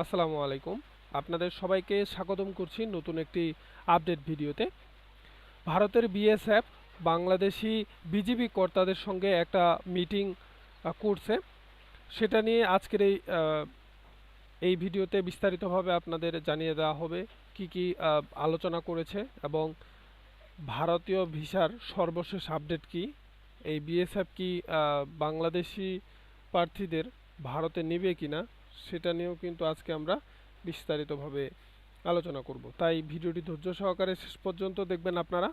আসসালামু আলাইকুম। আপনাদের সবাইকে স্বাগতম করছি নতুন একটি আপডেট ভিডিওতে। ভারতের বিএসএফ বাংলাদেশি বিজিবি কর্তাদের সঙ্গে একটা মিটিং করছে। সেটা নিয়ে আজকের এই এই ভিডিওতে বিস্তারিতভাবে আপনাদের জানিয়ে দেওয়া হবে কি কি আলোচনা করেছে এবং ভারতীয় ভিসার সর্বশেষ আপডেট কি? এই বিএসএফ কি বাংলাদেশি প্রার্থীদের ভারতে নেবে কিনা? সেটা নিয়েও কিন্তু আজকে আমরা বিস্তারিতভাবে আলোচনা করব। তাই ভিডিওটি ধৈর্য সহকারে শেষ পর্যন্ত দেখবেন আপনারা।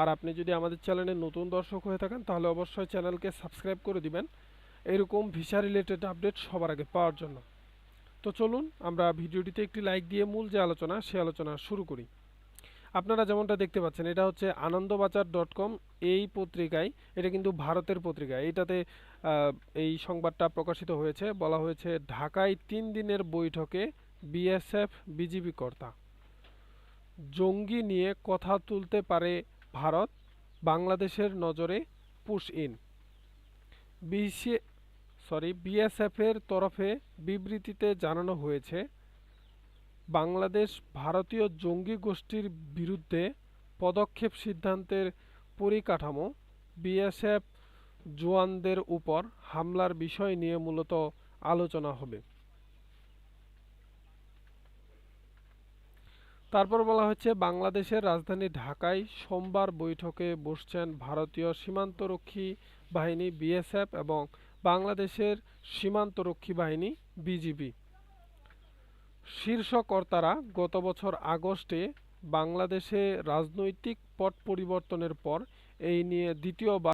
আর আপনি যদি আমাদের চ্যানেলে নতুন দর্শক হয়ে থাকেন, তাহলে অবশ্যই চ্যানেলকে সাবস্ক্রাইব করে দিবেন। এরকম ভিসা রিলেটেড আপডেট সবার আগে পাওয়ার জন্য। তো চলুন, আমরা ভিডিওটিতে একটি লাইক দিয়ে মূল যে আলোচনা, সে আলোচনা শুরু করি। আপনারা যেমনটা দেখতে পাচ্ছেন, এটা হচ্ছে আনন্দবাজার ডট কম, এই পত্রিকায়, এটা কিন্তু ভারতের পত্রিকা। এটাতে এই সংবাদটা প্রকাশিত হয়েছে। বলা হয়েছে, ঢাকায় তিন দিনের বৈঠকে বিএসএফ বিজিবি কর্তা। জঙ্গি নিয়ে কথা তুলতে পারে ভারত, বাংলাদেশের নজরে পুশ ইন। বিসি সরি বিএসএফের তরফে বিবৃতিতে জানানো হয়েছে বাংলাদেশ ভারতীয় জঙ্গি গোষ্ঠীর বিরুদ্ধে পদক্ষেপ সিদ্ধান্তের পরিকাঠামো, বিএসএফ জওয়ানদের উপর হামলার বিষয় নিয়ে মূলত আলোচনা হবে। তারপর বলা হচ্ছে, বাংলাদেশের রাজধানী ঢাকায় সোমবার বৈঠকে বসছেন ভারতীয় সীমান্তরক্ষী বাহিনী বিএসএফ এবং বাংলাদেশের সীমান্তরক্ষী বাহিনী বিজিবি। শীর্ষ কর্তারা গত বছর আগস্টে বাংলাদেশে রাজনৈতিক পট পরিবর্তনের পর এই নিয়ে দ্বিতীয়বার